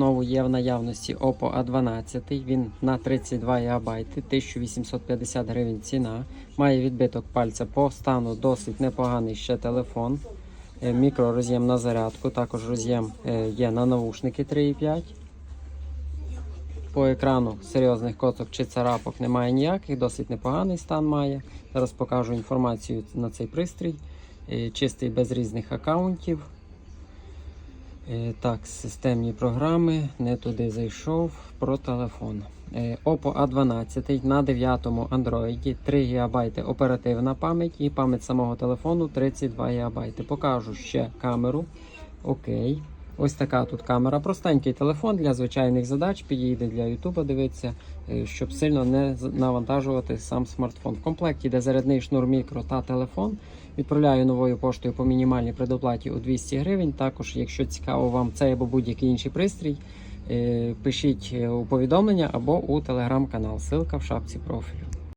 Знову є в наявності Oppo A12. Він на 32 ГБ, 1850 гривень ціна. Має відбиток пальця по стану досить непоганий ще телефон. Е, Мікророз'єм на зарядку, також роз'єм е, є на навушники 3,5. По екрану серйозних коток чи царапок немає ніяких, досить непоганий стан має. Зараз покажу інформацію на цей пристрій. Е, Чистий без різних аккаунтів. Е, Так, системні програми, не туди зайшов про телефон. Е, Oppo A12 на 9 Android, 3 ГБ оперативна пам'ять і пам'ять самого телефону 32 ГБ. Покажу ще камеру. Окей. Ось така тут камера. Простенький телефон для звичайних задач, підійде для Ютуба дивитися, е, щоб сильно не навантажувати сам смартфон. В комплекті йде зарядний шнур мікро та телефон. Відправляю новою поштою по мінімальній предоплаті у 200 гривень. Також, якщо цікаво вам цей або будь-який інший пристрій, е, пишіть е, у повідомлення або у телеграм-канал. Ссылка в шапці профілю.